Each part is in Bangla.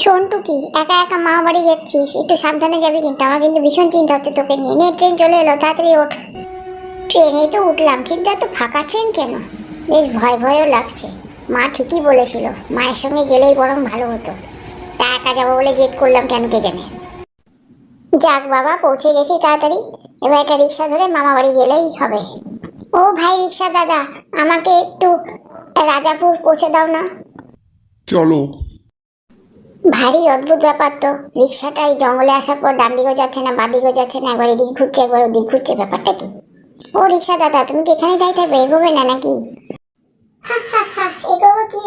শোন টুকি একা একা মা বাড়ি যাচ্ছিস? একটু সাবধানে যাবি কিন্তু, আমার কিন্তু ভীষণ চিন্তা হচ্ছে তোকে নিয়ে। নে, ট্রেন চলে এলো, তাড়াতাড়ি ওঠ। ট্রেনে তো উঠলাম, কিন্তু এত ফাঁকা ট্রেন কেন? বেশ ভয় ভয়ও লাগছে। মা ঠিকই বলেছিল, মায়ের সঙ্গে গেলেই বরং ভালো হতো। তা একা যাব বলে জেদ করলাম কেন কে জানে। যাক বাবা, পৌঁছে গেছি তাড়াতাড়ি। এবার একটা রিক্সা ধরে মামা বাড়ি গেলেই হবে। ও ভাই রিক্সা দাদা, আমাকে একটু রাজাপুর পৌঁছে দাও না। চলো। ভারী অদ্ভুত ব্যাপার তো। রিক্সাটা এই জঙ্গলে আসার পর ডান দিকেও যাচ্ছে না বাঁ দিকেও যাচ্ছে না একবার এদিকে ঘুরছে একবার ওদিকে ঘুরছে ব্যাপারটা কি? ও রিক্সা দাদা তুমি কি এখানে যাই থাকবে? এগোবে না নাকি? এগোবো কি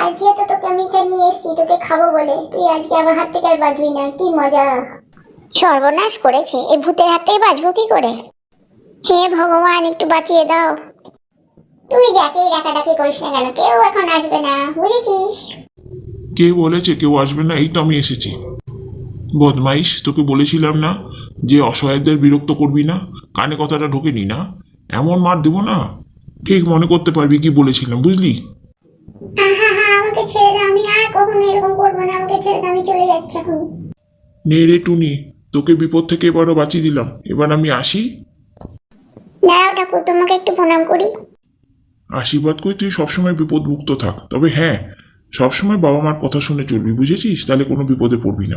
আজকে তো তোকে আমি এখানে নিয়ে এসেছি তোকে খাব বলে। তুই আজকে আমার হাত থেকে আর বাঁচবি না কি মজা। সর্বনাশ করেছে এই ভূতের হাত থেকে বাঁচবো কি করে? হে ভগবান একটু বাঁচিয়ে দাও। তুই যাকেই ডাকাডাকি করিস না কেন কেউ এখন আসবে না বুঝেছিস? কে বলেছে কেউ আসবে না এই তো আমি এসেছি। বদমাইশ তোকে বলেছিলাম না যে অসহায়দের বিরক্ত করবি না? কানে কথাটা ঢোকেনি না? এমন মার দেবো না? ঠিক মনে করতে পারবি কি বলেছিলাম বুঝলি? আহা আমাকে ছেড়ে দাও। আমি আর কখনো এরকম করব না আমাকে ছেড়ে দাও আমি চলে যাচ্ছি এখন। নে রে টুনি তোকে বিপদ থেকে এবারও বাঁচিয়ে দিলাম। এবার আমি আসি? দাঁড়াও ঠাকুর তোমাকে একটু প্রণাম করি। আশীর্বাদ করে তুই সবসময় বিপদ মুক্ত থাক। তবে হ্যাঁ সবসময় বাবা মার কথা শুনে চলবি বুঝেছিস? তাহলে কোনো বিপদে পড়বি না।